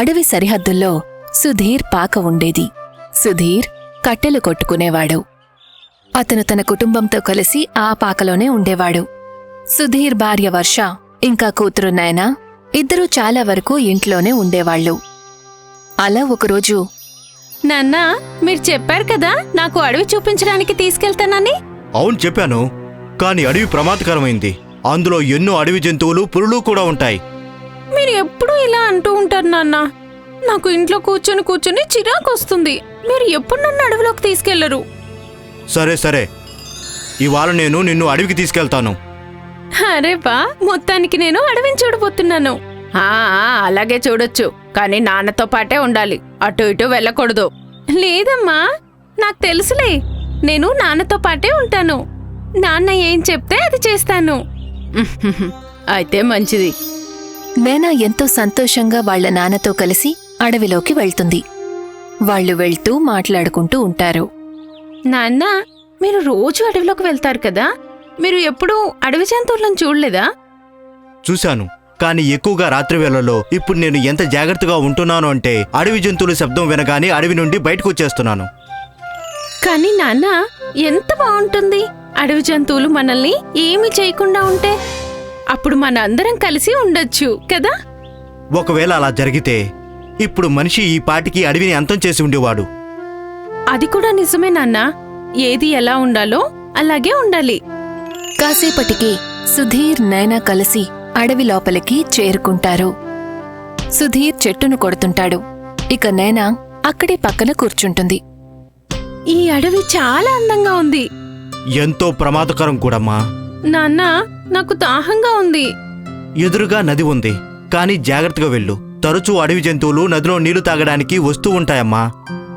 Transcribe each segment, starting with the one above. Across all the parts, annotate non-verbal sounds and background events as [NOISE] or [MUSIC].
అడవి సరిహద్దుల్లో సుధీర్ పాక ఉండేది. సుధీర్ కట్టెలు కొట్టుకునేవాడు. అతను తన కుటుంబంతో కలిసి ఆ పాకలోనే ఉండేవాడు. సుధీర్ భార్య వర్ష ఇంకా కూతురు నయన ఇద్దరూ చాలా వరకు ఇంట్లోనే ఉండేవాళ్ళు. అలా ఒకరోజు నాన్న మీరు చెప్పారు కదా నాకు అడవి చూపించడానికి తీసుకెళ్తానని? అవును చెప్పాను. కానీ అడవి ప్రమాదకరమైంది. అందులో ఎన్నో అడవి జంతువులు పురులు కూడా ఉంటాయి. ఎప్పుడూ ఇలా అంటూ ఉంటారు నాన్న. నాకు ఇంట్లో కూర్చొని కూర్చొని చిరాకు వస్తుంది. మీరు ఎప్పుడు నన్ను అడవిలోకి తీసుకెళ్ళరు? సరే సరే. ఇవాళ నేను నిన్ను అడవికి తీసుకెళ్తాను. అరే బా మొత్తానికి నేను అడవిని చూడబోతున్నాను. ఆ, ఆ, అలాగే చూడొచ్చు. కానీ నాన్నతో పాటే ఉండాలి. అటు ఇటు వెళ్ళకూడదు. లేదమ్మా నాకు తెలుసులే. నేను నాన్నతో పాటే ఉంటాను. నాన్న ఏం చెప్తే అది చేస్తాను. [LAUGHS] అయితే మంచిది. నేనా ఎంతో సంతోషంగా వాళ్ళ నాన్నతో కలిసి అడవిలోకి వెళ్తుంది. వాళ్ళు వెళ్తూ మాట్లాడుకుంటూ ఉంటారు. నాన్న మీరు రోజు అడవిలోకి వెళ్తారు కదా? మీరు ఎప్పుడూ అడవి జంతువులను చూడలేదా? చూశాను. కానీ ఎక్కువగా రాత్రి వేళల్లో ఇప్పుడు నేను ఎంత జాగ్రత్తగా ఉంటున్నాను అంటే అడవి జంతువుల శబ్దం వినగానే అడవి నుండి బయటకు వచ్చేస్తున్నాను. కానీ నాన్న ఎంత బాగుంటుంది. అడవి జంతువులు మనల్ని ఏమీ చేయకుండా ఉంటే. అప్పుడు మన అందరం కలిసి ఉండొచ్చు కదా? ఒకవేళ అలా జరిగితే ఇప్పుడు మనిషి ఈ పాటికి అడవిని అంతం చేసి ఉండేవాడు. అది కూడా నిజమే నాన్న. ఏది ఎలా ఉండాలో అలాగే ఉండాలి. కాసేపటికి సుధీర్ నైనా కలిసి అడవి లోపలికి చేరుకుంటారు. సుధీర్ చెట్టును కొడుతుంటాడు. ఇక నైనా అక్కడే పక్కన కూర్చుంటుంది. ఈ అడవి చాలా అందంగా ఉంది. ఎంతో ప్రమాదకరం కూడమ్మా. నాన్న నాకు దాహంగా ఉంది. ఎదురుగా నది ఉంది. కానీ జాగ్రత్తగా వెళ్ళు. తరచూ అడవి జంతువులు నదిలో నీళ్ళు తాగడానికి వస్తూ ఉంటాయమ్మా.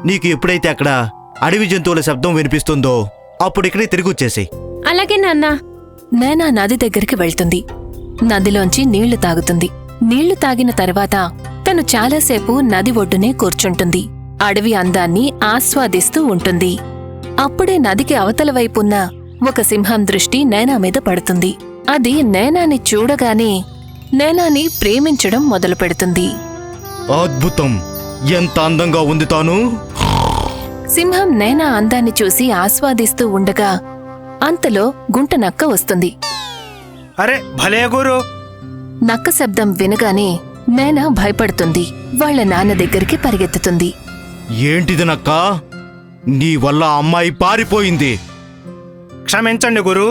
నీకు ఎప్పుడైతే అక్కడ అడవి జంతువుల శబ్దం వినిపిస్తుందో అప్పుడు ఇక్కడే తిరిగి వచ్చేసి అలాగే నాన్న. నైనా నది దగ్గరికి వెళ్తుంది. నదిలోంచి నీళ్ళు తాగుతుంది. నీళ్ళు తాగిన తర్వాత తను చాలాసేపు నది ఒడ్డునే కూర్చుంటుంది. అడవి అందాన్ని ఆస్వాదిస్తూ ఉంటుంది. అప్పుడే నదికి అవతల వైపున్న ఒక సింహం దృష్టి నైనా మీద పడుతుంది. అది నైనాని చూడగానే నైనాని ప్రేమించడం మొదలుపెడుతుంది. అద్భుతం! ఎంత అందంగా ఉంది తాను! సింహం నైనా అందాన్ని చూసి ఆస్వాదిస్తూ ఉండగా అంతలో గుంట నక్క వస్తుంది. అరే భలే గురు! నక్క శబ్దం వినగానే నైనా భయపడుతుంది. వాళ్ళ నాన్న దగ్గరికి పరిగెత్తుతుంది. ఏంటిది నక్క? నీ వల్ల అమ్మాయి పారిపోయింది. క్షమించండి గురు!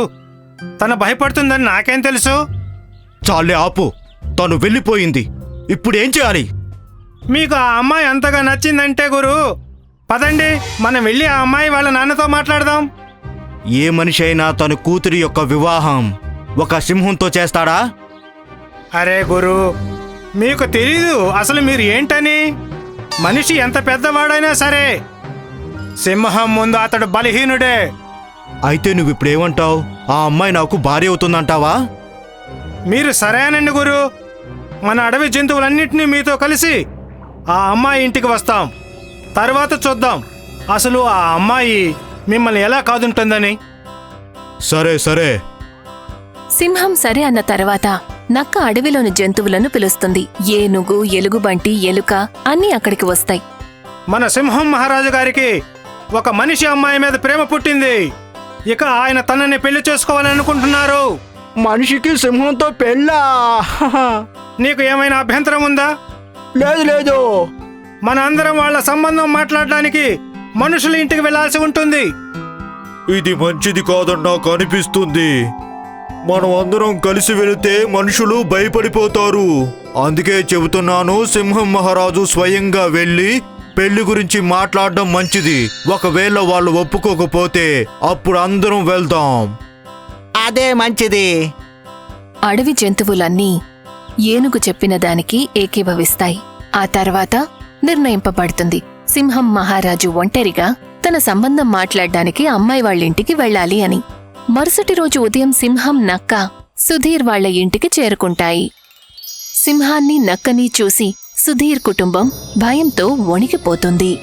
తను భయపడుతుందని నాకేం తెలుసు? చాలే ఆపు. తను వెళ్ళిపోయింది. ఇప్పుడేం చేయాలి? మీకు ఆ అమ్మాయి అంతగా నచ్చిందంటే గురు. పదండి మనం వెళ్ళి ఆ అమ్మాయి వాళ్ళ నాన్నతో మాట్లాడదాం. ఏ మనిషి అయినా తన కూతురి యొక్క వివాహం ఒక సింహంతో చేస్తాడా? అరే గురు మీకు తెలీదు. అసలు మీరు ఏంటని? మనిషి ఎంత పెద్దవాడైనా సరే సింహం ముందు అతడు బలహీనుడే. అయితే నువ్విప్పుడేమంటావు? ఆ అమ్మాయి నాకు భార్య అవుతుందంటావా? మీరు సరేనండి గురు. మన అడవి జంతువులన్నింటినీ మీతో కలిసి ఆ అమ్మాయి ఇంటికి వస్తాం. తర్వాత చూద్దాం. అసలు ఆ అమ్మాయి మిమ్మల్ని ఎలా కాదుంటుందని. సరే సరే. సింహం సరే అన్న తర్వాత నక్క అడవిలోని జంతువులను పిలుస్తుంది. ఏనుగు ఎలుగుబంటి ఎలుక అన్నీ అక్కడికి వస్తాయి. మన సింహం మహారాజు గారికి ఒక మనిషి అమ్మాయి మీద ప్రేమ పుట్టింది. ఇక ఆయన తనని పెళ్ళి చేసుకోవాలని అనుకుంటున్నారు. మనిషికి సింహంతో పెళ్ళా? నీకు ఏమైనా అభ్యంతరం ఉందా? లేదు లేదు. మన అందరం వాళ్ళ సంబంధం మాట్లాడడానికి మనుషుల ఇంటికి వెళ్ళాల్సి ఉంటుంది. ఇది మంచిది కాదని నాకు అనిపిస్తుంది. మనం అందరం కలిసి వెళితే మనుషులు భయపడిపోతారు. అందుకే చెబుతున్నాను సింహం మహారాజు స్వయంగా వెళ్ళి పెళ్ళి గురించి మాట్లాడడం మంచిది. ఒకవేళ వాళ్ళు ఒప్పుకోకపోతే అప్పుడు అందరం వెళ్దాం. అదే మంచిది. అడవి జంతువులన్నీ ఏనుగు చెప్పిన దానికి ఏకీభవిస్తాయి. ఆ తర్వాత నిర్ణయింపబడుతుంది. సింహం మహారాజు ఒంటరిగా తన సంబంధం మాట్లాడ్డానికి అమ్మాయి వాళ్ళింటికి వెళ్ళాలి అని. మరుసటి రోజు ఉదయం సింహం నక్క సుధీర్ వాళ్ళ ఇంటికి చేరుకుంటాయి. సింహాన్ని నక్కని చూసి సుధీర్ కుటుంబం భయంతో వణికిపోతుంది.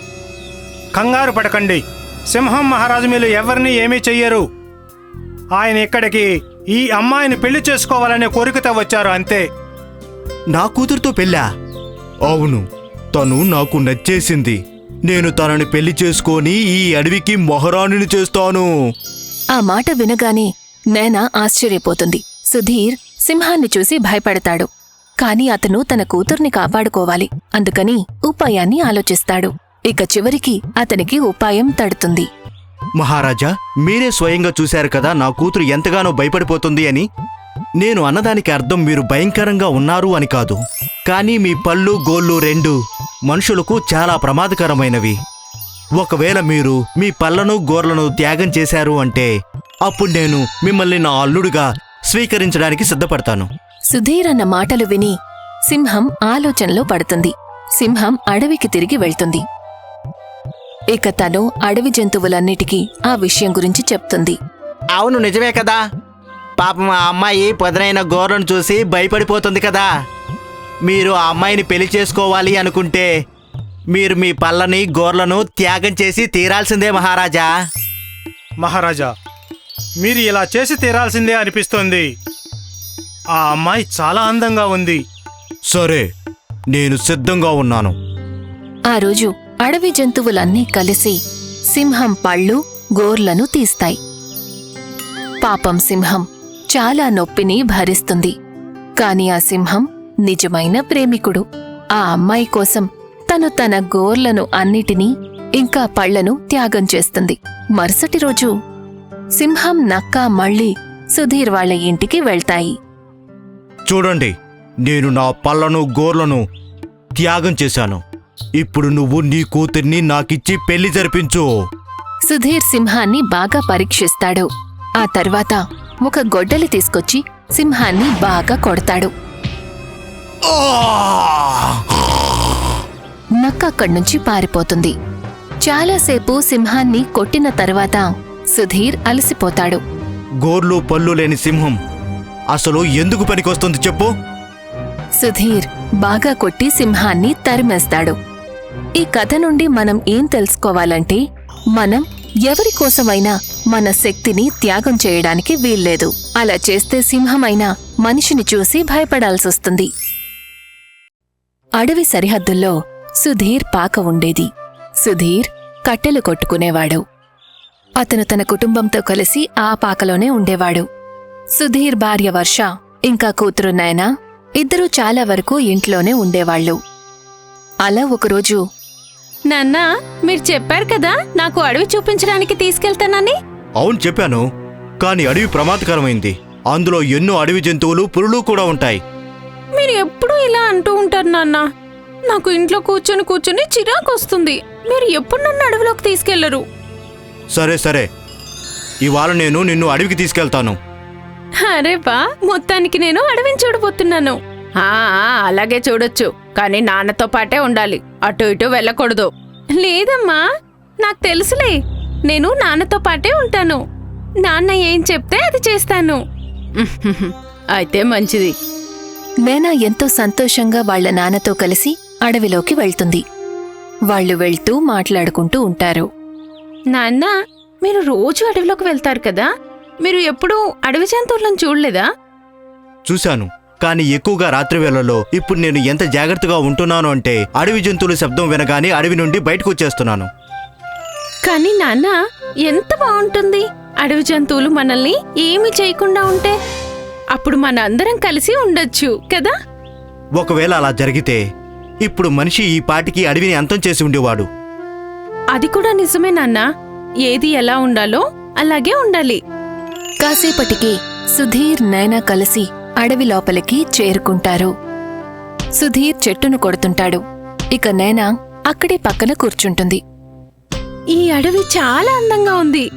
కంగారు పడకండి. సింహం మహారాజు మీరు ఎవరిని ఏమీ చెయ్యరు. ఆయన ఇక్కడికి ఈ అమ్మాయిని పెళ్ళి చేసుకోవాలనే కోరికతో వచ్చారు అంతే. నా కూతురుతో పెళ్ళా? అవును తను నాకు నచ్చేసింది. నేను తనని పెళ్ళి చేసుకొని ఈ అడవికి మహారాణిని చేస్తాను. ఆ మాట వినగానే నేనా ఆశ్చర్యపోతుంది. సుధీర్ సింహాన్ని చూసి భయపడతాడు. కాని అతను తన కూతుర్ని కాపాడుకోవాలి. అందుకని ఉపాయాన్ని ఆలోచిస్తాడు. ఇక చివరికి అతనికి ఉపాయం తడుతుంది. మహారాజా మీరే స్వయంగా చూశారు కదా నా కూతురు ఎంతగానో భయపడిపోతుంది అని? నేను అన్నదానికి అర్థం మీరు భయంకరంగా ఉన్నారు అని కాదు. కానీ మీ పళ్ళు గోళ్ళు రెండు మనుషులకు చాలా ప్రమాదకరమైనవి. ఒకవేళ మీరు మీ పళ్ళను గోర్లను త్యాగం చేశారు అంటే అప్పుడు నేను మిమ్మల్ని నా అల్లుడుగా స్వీకరించడానికి సిద్ధపడతాను. సుధీర్ అన్న మాటలు విని సింహం ఆలోచనలో పడుతుంది. సింహం అడవికి తిరిగి వెళ్తుంది. ఇక తను అడవి జంతువులన్నిటికీ ఆ విషయం గురించి చెప్తుంది. అవును నిజమే కదా. పాపం ఆ అమ్మాయి పొదనైన గోర్లను చూసి భయపడిపోతుంది కదా. మీరు ఆ అమ్మాయిని పెళ్ళి చేసుకోవాలి అనుకుంటే మీరు మీ పళ్ళని గోర్లను త్యాగం చేసి తీరాల్సిందే మహారాజా. మహారాజా మీరు ఇలా చేసి తీరాల్సిందే అనిపిస్తోంది. ఆ అమ్మాయి చాలా అందంగా ఉంది. సరే నేను సిద్ధంగా ఉన్నాను. ఆ రోజు అడవి జంతువులన్నీ కలిసి సింహం పళ్ళు గోర్లను తీస్తాయి. పాపం సింహం చాలా నొప్పిని భరిస్తుంది. కాని ఆ సింహం నిజమైన ప్రేమికుడు. ఆ అమ్మాయి కోసం తను తన గోర్లను అన్నిటినీ ఇంకా పళ్ళను త్యాగం చేస్తుంది. మరుసటి రోజు సింహం నక్క మళ్ళీ సుధీర్ వాళ్ళ ఇంటికి వెళ్తాయి. చూడండి నేను నా పళ్ళను గోర్లను త్యాగం చేశాను. ఇప్పుడు నువ్వు నీ కూతుర్ని నాకిచ్చి పెళ్ళి జరిపించు. సుధీర్ సింహాన్ని బాగా పరీక్షిస్తాడు. ఆ తర్వాత ఒక గొడ్డలి తీసుకొచ్చి సింహాన్ని బాగా కొడతాడు. నక్క అక్కడ్నుంచి పారిపోతుంది. చాలాసేపు సింహాన్ని కొట్టిన తర్వాత సుధీర్ అలసిపోతాడు. గోర్లు పళ్ళు లేని సింహం అసలు ఎందుకు పనికొస్తుంది చెప్పు? సుధీర్ బాగా కొట్టి సింహాన్ని తరిమేస్తాడు. ఈ కథ నుండి మనం ఏం తెలుసుకోవాలంటే మనం ఎవరి కోసమైనా మన శక్తిని త్యాగం చేయడానికి వీల్లేదు. అలా చేస్తే సింహమైనా మనిషిని చూసి భయపడాల్సొస్తుంది అడవి సరిహద్దుల్లో సుధీర్ పాక ఉండేది. సుధీర్ కట్టెలు కొట్టుకునేవాడు. అతను తన కుటుంబంతో కలిసి ఆ పాకలోనే ఉండేవాడు. సుధీర్ భార్య వర్ష ఇంకా కూతురు నయనా ఇద్దరూ చాలా వరకు ఇంట్లోనే ఉండేవాళ్ళు. అలా ఒకరోజు నాన్నా మీరు చెప్పారు కదా నాకు అడవి చూపించడానికి తీసుకెళ్తానని? అవును చెప్పాను కానీ అడవి ప్రమాదకరమైంది. అందులో ఎన్నో అడవి జంతువులు పురులు కూడా ఉంటాయి. మీరు ఎప్పుడూ ఇలా అంటూ ఉంటారు నాన్న. నాకు ఇంట్లో కూర్చొని కూర్చొని చిరాకు వస్తుంది మీరు ఎప్పుడు నన్ను అడవిలోకి తీసుకెళ్ళరు? సరే సరే. ఇవాళ నేను నిన్ను అడవికి తీసుకెళ్తాను. అరే బా మొత్తానికి నేను అడవిని చూడబోతున్నాను. అలాగే చూడొచ్చు కానీ నాన్నతో పాటే ఉండాలి అటు ఇటు వెళ్ళకూడదు. లేదమ్మా నాకు తెలుసులే నేను నాన్నతో పాటే ఉంటాను. నాన్న ఏం చెప్తే అది చేస్తాను. [LAUGHS] అయితే మంచిది. నేనా ఎంతో సంతోషంగా వాళ్ళ నాన్నతో కలిసి అడవిలోకి వెళ్తుంది. వాళ్ళు వెళ్తూ మాట్లాడుకుంటూ ఉంటారు. నాన్న మీరు రోజు అడవిలోకి వెళ్తారు కదా మీరు ఎప్పుడూ అడవి జంతువులను చూడలేదా? చూశాను. కానీ ఎక్కువగా రాత్రి వేళల్లో ఇప్పుడు నేను ఎంత జాగ్రత్తగా ఉంటున్నాను అంటే అడవి జంతువుల శబ్దం వినగానే అడవి నుండి బయటకు వచ్చేస్తున్నాను. కానీ నాన్న ఎంత బాగుంటుంది. అడవి జంతువులు మనల్ని ఏమీ చేయకుండా ఉంటే. అప్పుడు మన అందరం కలిసి ఉండొచ్చు కదా? ఒకవేళ అలా జరిగితే ఇప్పుడు మనిషి ఈ పాటికి అడవిని అంతం చేసి ఉండేవాడు. అది కూడా నిజమే నాన్న. ఏది ఎలా ఉండాలో అలాగే ఉండాలి. కాసేపటికి సుధీర్ నైనా కలిసి అడవి లోపలికి చేరుకుంటారు. సుధీర్ చెట్టును కొడుతుంటాడు. ఇక నైనా అక్కడే పక్కన కూర్చుంటుంది. ఈ అడవి చాలా అందంగా ఉంది.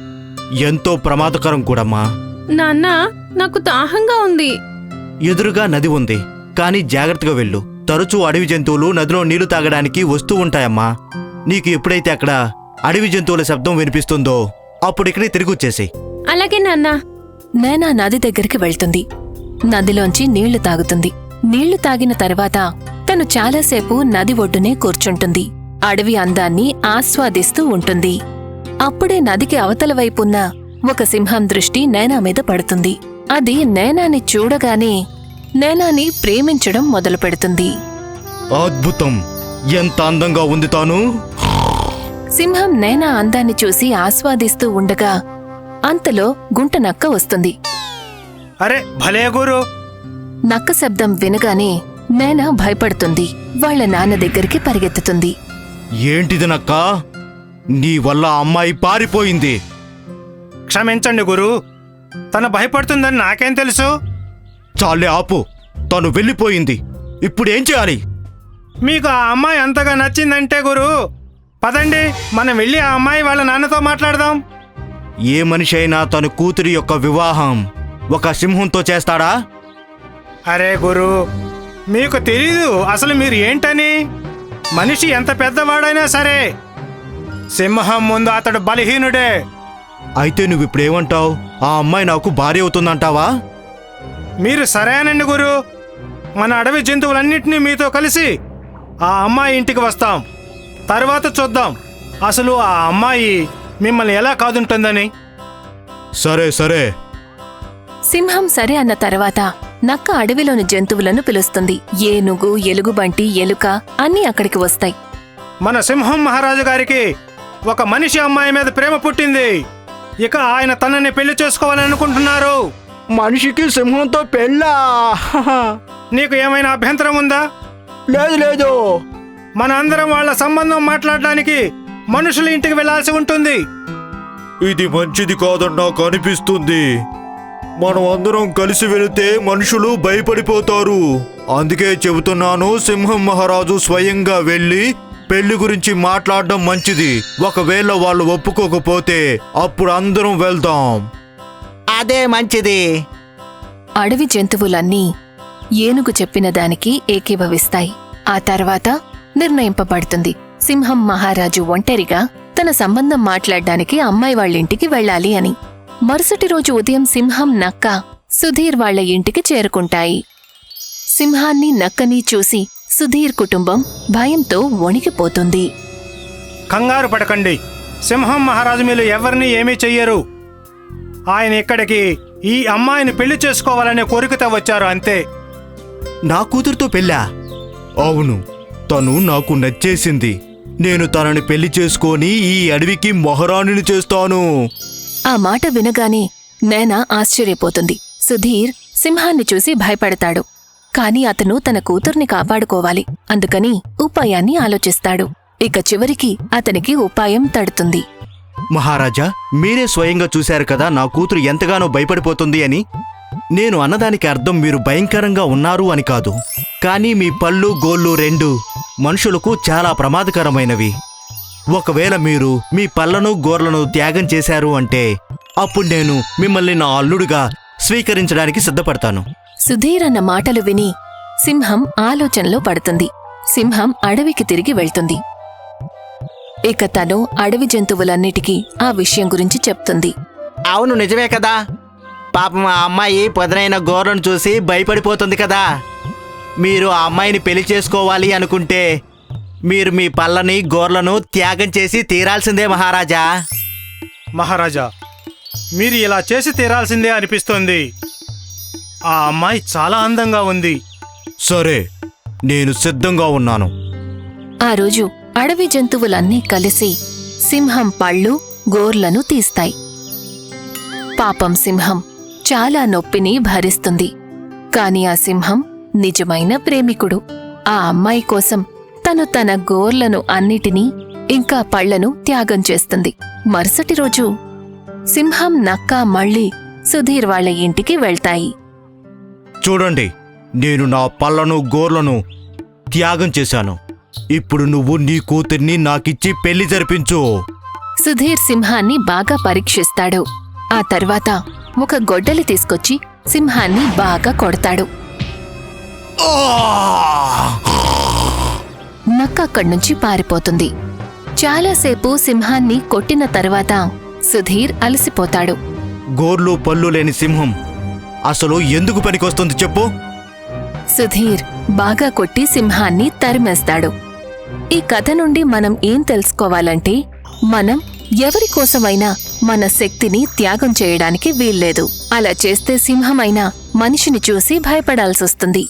ఎంతో ప్రమాదకరం కూడమ్మా. నాన్న నాకు దాహంగా ఉంది. ఎదురుగా నది ఉంది. కానీ జాగ్రత్తగా వెళ్ళు. తరచూ అడవి జంతువులు నదిలో నీళ్ళు తాగడానికి వస్తూ ఉంటాయమ్మా. నీకు ఎప్పుడైతే అక్కడ అడవి జంతువుల శబ్దం వినిపిస్తుందో అప్పుడు ఇక్కడే తిరిగి వచ్చేసి అలాగే నాన్న. నైనా నది దగ్గరికి వెళ్తుంది. నదిలోంచి నీళ్ళు తాగుతుంది. నీళ్ళు తాగిన తర్వాత తను చాలాసేపు నది ఒడ్డునే కూర్చుంటుంది. అడవి అందాన్ని ఆస్వాదిస్తూ ఉంటుంది. అప్పుడే నదికి అవతల వైపున్న ఒక సింహం దృష్టి నైనా మీద పడుతుంది. అది నైనాని చూడగానే నైనాని ప్రేమించడం మొదలుపెడుతుంది. అద్భుతం! ఎంత అందంగా ఉంది తాను! సింహం నేనా అందాన్ని చూసి ఆస్వాదిస్తూ ఉండగా అంతలో గుంట నక్క వస్తుంది. అరే భలే గురు. నక్క శబ్దం వినగానే నేనా భయపడుతుంది. వాళ్ళ నాన్న దగ్గరికి పరిగెత్తుతుంది. ఏంటిది నక్క? నీ వల్ల ఆ అమ్మాయి పారిపోయింది. క్షమించండి గురు. తను భయపడుతుందని నాకేం తెలుసు? చాలే ఆపు. తను వెళ్ళిపోయింది. ఇప్పుడేం చేయాలి? మీకు ఆ అమ్మాయి అంతగా నచ్చిందంటే గురు. పదండి మనం వెళ్ళి ఆ అమ్మాయి వాళ్ళ నాన్నతో మాట్లాడదాం. ఏ మనిషి అయినా తన కూతురి యొక్క వివాహం ఒక సింహంతో చేస్తాడా? అరే గురు మీకు తెలీదు అసలు మీరు ఏంటని? మనిషి ఎంత పెద్దవాడైనా సరే సింహం ముందు అతడు బలహీనుడే. అయితే నువ్వు ఇప్పుడేమంటావు? ఆ అమ్మాయి నాకు భార్య అవుతుందంటావా? మీరు సరేనండి గురు మన అడవి జంతువులన్నింటినీ మీతో కలిసి ఆ అమ్మాయి ఇంటికి వస్తాం. తర్వాత చూద్దాం. అసలు ఆ అమ్మాయి మిమ్మల్ని ఎలా కాదుంటుందని? సరే సరే. సింహం సరే అన్న తర్వాత నక్క అడవిలోని జంతువులను పిలుస్తుంది. ఏనుగు ఎలుగుబంటి ఎలుక అన్నీ అక్కడికి వస్తాయి. మన సింహం మహారాజు గారికి ఒక మనిషి అమ్మాయి మీద ప్రేమ పుట్టింది. ఇక ఆయన తనని పెళ్ళి చేసుకోవాలని అనుకుంటున్నారు. మనిషికి సింహంతో పెళ్ళా? నీకు ఏమైనా అభ్యంతరం ఉందా? లేదు లేదు. మన అందరం వాళ్ళ సంబంధం మాట్లాడడానికి మనుషుల ఇంటికి వెళ్ళాల్సి ఉంటుంది. ఇది మంచిది కాదని నాకు అనిపిస్తుంది. మనం అందరం కలిసి వెళితే మనుషులు భయపడిపోతారు. అందుకే చెబుతున్నాను సింహం మహారాజు స్వయంగా వెళ్ళి పెళ్ళి గురించి మాట్లాడడం మంచిది. ఒకవేళ వాళ్ళు ఒప్పుకోకపోతే అప్పుడు అందరం వెళ్దాం. అదే మంచిది. అడవి జంతువులన్నీ ఏనుగు చెప్పిన దానికి ఏకీభవిస్తాయి. ఆ తర్వాత నిర్ణయింపబడుతుంది. సింహం మహారాజు ఒంటరిగా తన సంబంధం మాట్లాడ్డానికి అమ్మాయి వాళ్ళింటికి వెళ్ళాలి అని. మరుసటి రోజు ఉదయం సింహం నక్క సుధీర్ వాళ్ళ ఇంటికి చేరుకుంటాయి. సింహాన్ని నక్కని చూసి సుధీర్ కుటుంబం భయంతో వణికిపోతుంది. కంగారు పడకండి. సింహం మహారాజు మీరు ఎవరిని ఏమీ చెయ్యరు. ఆయన ఇక్కడికి ఈ అమ్మాయిని పెళ్ళి చేసుకోవాలనే కోరికతో వచ్చారు అంతే. నా కూతురుతో పెళ్ళా? అవును తను నాకు నచ్చేసింది. నేను తనని పెళ్ళి చేసుకొని ఈ అడవికి మహారాణిని చేస్తాను. ఆ మాట వినగానే నేనా ఆశ్చర్యపోతుంది. సుధీర్ సింహాన్ని చూసి భయపడతాడు. కాని అతను తన కూతుర్ని కాపాడుకోవాలి. అందుకని ఉపాయాన్ని ఆలోచిస్తాడు. ఇక చివరికి అతనికి ఉపాయం తడుతుంది. మహారాజా మీరే స్వయంగా చూశారు కదా నా కూతురు ఎంతగానో భయపడిపోతుంది అని? నేను అన్నదానికి అర్థం మీరు భయంకరంగా ఉన్నారు అని కాదు. కానీ మీ పళ్ళు గోళ్ళు రెండు మనుషులకు చాలా ప్రమాదకరమైనవి. ఒకవేళ మీరు మీ పళ్ళను గోర్లను త్యాగం చేశారు అంటే అప్పుడు నేను మిమ్మల్ని నా అల్లుడుగా స్వీకరించడానికి సిద్ధపడతాను. సుధీర్ అన్న మాటలు విని సింహం ఆలోచనలో పడుతుంది. సింహం అడవికి తిరిగి వెళ్తుంది. ఇక తను అడవి జంతువులన్నిటికీ ఆ విషయం గురించి చెప్తుంది. అవును నిజమే కదా. పాపం ఆ అమ్మాయి పొదనైన గోర్లను చూసి భయపడిపోతుంది కదా. మీరు ఆ అమ్మాయిని పెళ్ళి చేసుకోవాలి అనుకుంటే మీరు మీ పళ్ళని గోర్లను త్యాగం చేసి తీరాల్సిందే మహారాజా. మహారాజా మీరు ఇలా చేసి తీరాల్సిందే అనిపిస్తోంది. ఆ అమ్మాయి చాలా అందంగా ఉంది. సరే నేను సిద్ధంగా ఉన్నాను. ఆ రోజు అడవి జంతువులన్నీ కలిసి సింహం పళ్ళు గోర్లను తీస్తాయి. పాపం సింహం చాలా నొప్పిని భరిస్తుంది. కాని ఆ సింహం నిజమైన ప్రేమికుడు. ఆ అమ్మాయి కోసం తను తన గోర్లను అన్నిటినీ ఇంకా పళ్ళను త్యాగం చేస్తుంది. మరుసటి రోజు సింహం నక్క మళ్ళీ సుధీర్ వాళ్ళ ఇంటికి వెళ్తాయి. చూడండి నేను నా పళ్ళను గోర్లను త్యాగం చేశాను. ఇప్పుడు నువ్వు నీ కూతుర్ని నాకిచ్చి పెళ్ళి జరిపించు. సుధీర్ సింహాన్ని బాగా పరీక్షిస్తాడు. ఆ తర్వాత ఒక గొడ్డలి తీసుకొచ్చి సింహాన్ని బాగా కొడతాడు. నక్క అక్కడ్నుంచి పారిపోతుంది. చాలాసేపు సింహాన్ని కొట్టిన తర్వాత సుధీర్ అలసిపోతాడు. గోర్లు పళ్ళు లేని సింహం అసలు ఎందుకు పనికొస్తుంది చెప్పు? సుధీర్ బాగా కొట్టి సింహాన్ని తరిమేస్తాడు. ఈ కథ నుండి మనం ఏం తెలుసుకోవాలంటే మనం ఎవరి కోసమైనా మన శక్తిని త్యాగం చేయడానికి వీల్లేదు. అలా చేస్తే సింహమైనా మనిషిని చూసి భయపడాల్సొస్తుంది.